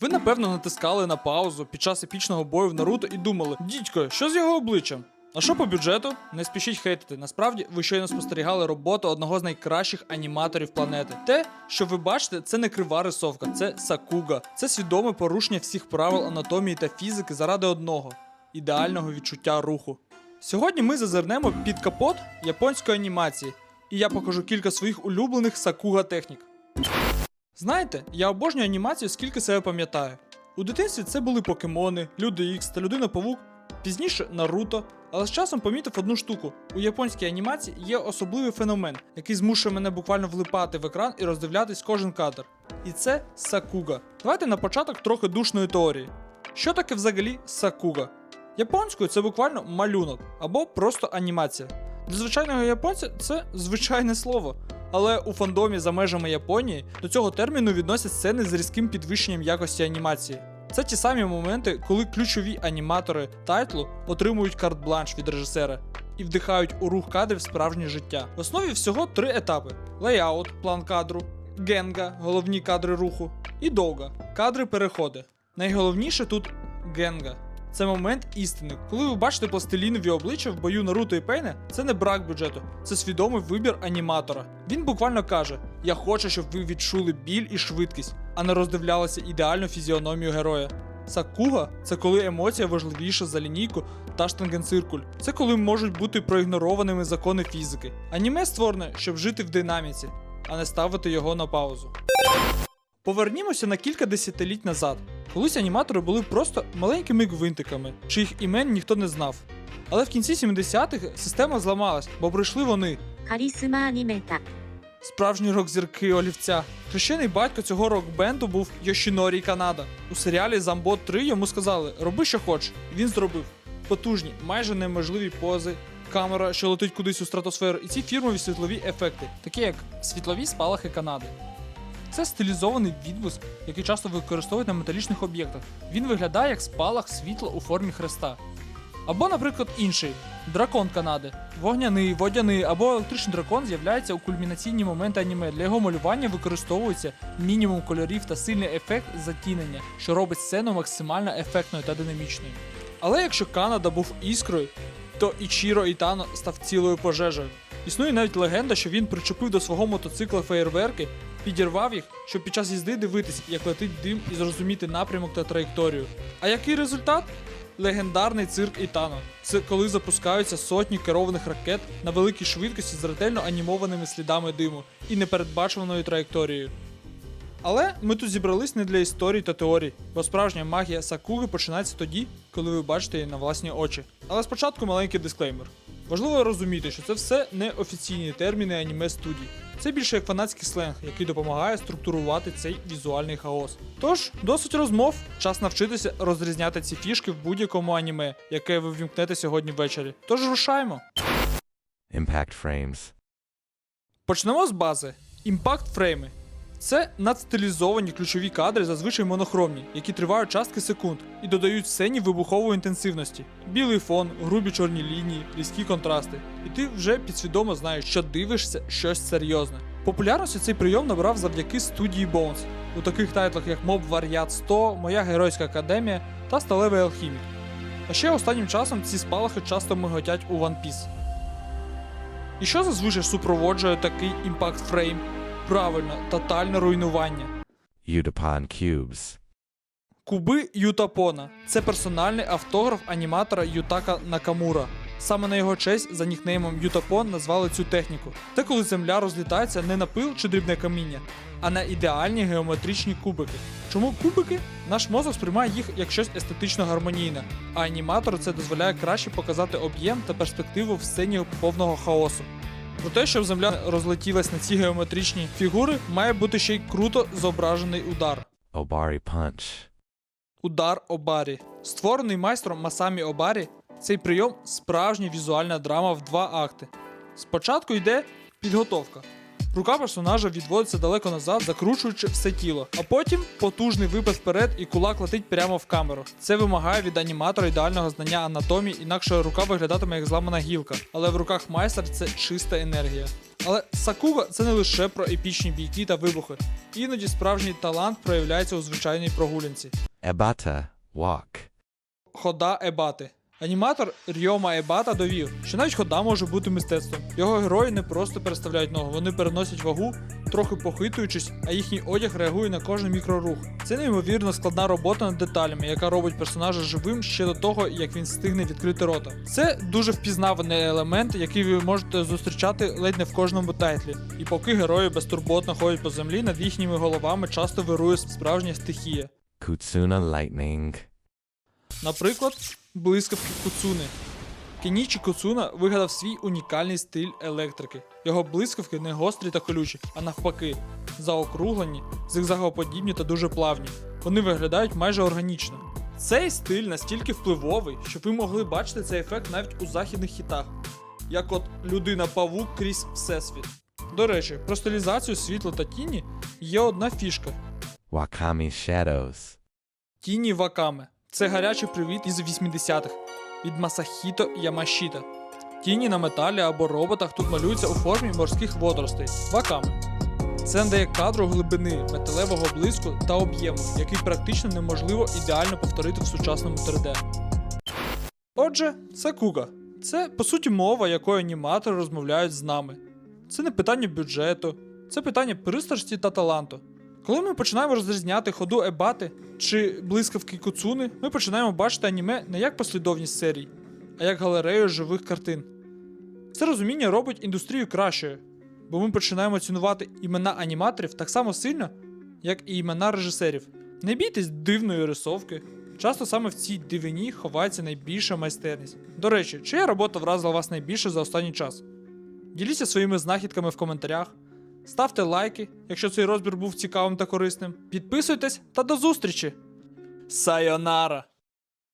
Ви напевно натискали на паузу під час епічного бою в Наруто і думали: дідько, що з його обличчям? А що по бюджету? Не спішіть хейтити. Насправді ви щойно спостерігали роботу одного з найкращих аніматорів планети. Те, що ви бачите, це не крива рисовка, це сакуга. Це свідоме порушення всіх правил анатомії та фізики заради одного ідеального відчуття руху. Сьогодні ми зазирнемо під капот японської анімації, і я покажу кілька своїх улюблених сакуга технік. Знаєте, я обожнюю анімацію, скільки себе пам'ятаю. У дитинстві це були покемони, Люди Ікс та Людина Павук, пізніше Наруто. Але з часом помітив одну штуку: у японській анімації є особливий феномен, який змушує мене буквально влипати в екран і роздивлятись кожен кадр. І це сакуга. Давайте на початок трохи душної теорії. Що таке взагалі сакуга? Японською це буквально малюнок або просто анімація. Для звичайного японця це звичайне слово. Але у фандомі за межами Японії до цього терміну відносять сцени з різким підвищенням якості анімації. Це ті самі моменти, коли ключові аніматори тайтлу отримують карт-бланш від режисера і вдихають у рух кадрів справжнє життя. В основі всього три етапи: лейаут, план кадру, генга, головні кадри руху, і довга кадри переходи. Найголовніше тут генга. Це момент істини. Коли ви бачите пластилінові обличчя в бою Наруто і Пейне, це не брак бюджету, це свідомий вибір аніматора. Він буквально каже: Я хочу, щоб ви відчули біль і швидкість, а не роздивлялися ідеальну фізіономію героя. Сакуга це коли емоція важливіша за лінійку та штангенциркуль. Це коли можуть бути проігнорованими закони фізики. Аніме створене, щоб жити в динаміці, а не ставити його на паузу. Повернімося на кілька десятиліть назад. Колись аніматори були просто маленькими гвинтиками, чиїх імен ніхто не знав. Але в кінці 70-х система зламалась, бо прийшли вони. Харісима анімета. Справжні рок-зірки олівця. Хрещений батько цього рок-бенду був Йошінорій Канада. У серіалі Замбо 3 йому сказали Роби, що хочеш. І він зробив потужні, майже неможливі пози, камера, що летить кудись у стратосферу, і ці фірмові світлові ефекти, такі як світлові спалахи Канади. Це стилізований відблиск, який часто використовують на металічних об'єктах. Він виглядає як спалах світла у формі хреста. Або, наприклад, інший дракон Канади. Вогняний, водяний або електричний дракон з'являється у кульмінаційні моменти аніме. Для його малювання використовується мінімум кольорів та сильний ефект затінення, що робить сцену максимально ефектною та динамічною. Але якщо Канада був іскрою, то Ічіро Ітано став цілою пожежею. Існує навіть легенда, що він причепив до свого мотоцикла феєрверки, підірвав їх, щоб під час їзди дивитись, як летить дим і зрозуміти напрямок та траєкторію. А який результат? Легендарний цирк Ітано. Це коли запускаються сотні керованих ракет на великій швидкості з ретельно анімованими слідами диму і непередбачуваною траєкторією. Але ми тут зібрались не для історій та теорій, бо справжня магія Сакуги починається тоді, коли ви бачите її на власні очі. Але спочатку маленький дисклеймер. Важливо розуміти, що це все не офіційні терміни аніме студій. Це більше як фанатський сленг, який допомагає структурувати цей візуальний хаос. Тож, досить розмов, час навчитися розрізняти ці фішки в будь-якому аніме, яке ви вімкнете сьогодні ввечері. Тож рушаємо. Impact frames. Почнемо з бази. Імпакт фрейми. Це надстилізовані ключові кадри, зазвичай монохромні, які тривають частки секунд і додають сцені вибухової інтенсивності. Білий фон, грубі чорні лінії, різкі контрасти. І ти вже підсвідомо знаєш, що дивишся щось серйозне. Популярності цей прийом набрав завдяки студії Bones у таких тайтлах, як Mob Варіат 100, Моя геройська академія та Сталевий алхімік. А ще останнім часом ці спалахи часто миготять у One Piece. І що зазвичай супроводжує такий імпакт фрейм? Правильно, тотальне руйнування. Utapon cubes. Куби Ютапона це персональний автограф аніматора Ютака Накамура. Саме на його честь за нікнеймом Ютапон назвали цю техніку. Це коли земля розлітається не на пил чи дрібне каміння, а на ідеальні геометричні кубики. Чому кубики? Наш мозок сприймає їх як щось естетично гармонійне, а аніматору це дозволяє краще показати об'єм та перспективу в сцені повного хаосу. Про те, щоб земля розлетілась на ці геометричні фігури, має бути ще й круто зображений удар. Обарі панч. Удар Обарі. Створений майстром Масамі Обарі, цей прийом справжня візуальна драма в два акти. Спочатку йде підготовка. Рука персонажа відводиться далеко назад, закручуючи все тіло, а потім потужний випад вперед і кулак летить прямо в камеру. Це вимагає від аніматора ідеального знання анатомії, інакше рука виглядатиме як зламана гілка. Але в руках майстра це чиста енергія. Але Сакуга це не лише про епічні бійки та вибухи. Іноді справжній талант проявляється у звичайній прогулянці. Ebata, walk. Хода Ебати. Аніматор Рьома Ебата довів, що навіть хода може бути мистецтвом. Його герої не просто переставляють ногу, вони переносять вагу, трохи похитуючись, а їхній одяг реагує на кожен мікрорух. Це неймовірно складна робота над деталями, яка робить персонажа живим ще до того, як він встигне відкрити рота. Це дуже впізнаваний елемент, який ви можете зустрічати ледь не в кожному тайтлі. І поки герої безтурботно ходять по землі, над їхніми головами часто вирує справжня стихія. Kutsuna lightning. Наприклад, блискавки Куцуни. Кенічі Куцуна вигадав свій унікальний стиль електрики. Його блискавки не гострі та колючі, а навпаки, заокруглені, зигзагоподібні та дуже плавні. Вони виглядають майже органічно. Цей стиль настільки впливовий, що ви могли бачити цей ефект навіть у західних хітах, як от людина-павук крізь всесвіт. До речі, про стилізацію світла та тіні є одна фішка. Wakami shadows. Тіні Вакаме. Це гарячий привіт із 80-х від Масахіто Ямашіта. Тіні на металі або роботах тут малюються у формі морських водоростей ваками. Це надає кадру глибини, металевого блиску та об'єму, який практично неможливо ідеально повторити в сучасному 3D. Отже, це Куга. Це по суті мова, якою аніматори розмовляють з нами. Це не питання бюджету, це питання пристрасті та таланту. Коли ми починаємо розрізняти ходу ебати чи блискавки куцуни, ми починаємо бачити аніме не як послідовність серій, а як галерею живих картин. Це розуміння робить індустрію кращою, бо ми починаємо цінувати імена аніматорів так само сильно, як і імена режисерів. Не бійтесь дивної рисовки. Часто саме в цій дивині ховається найбільша майстерність. До речі, чия робота вразила вас найбільше за останній час? Діліться своїми знахідками в коментарях. Ставте лайки, якщо цей розбір був цікавим та корисним. Підписуйтесь та до зустрічі! Сайонара!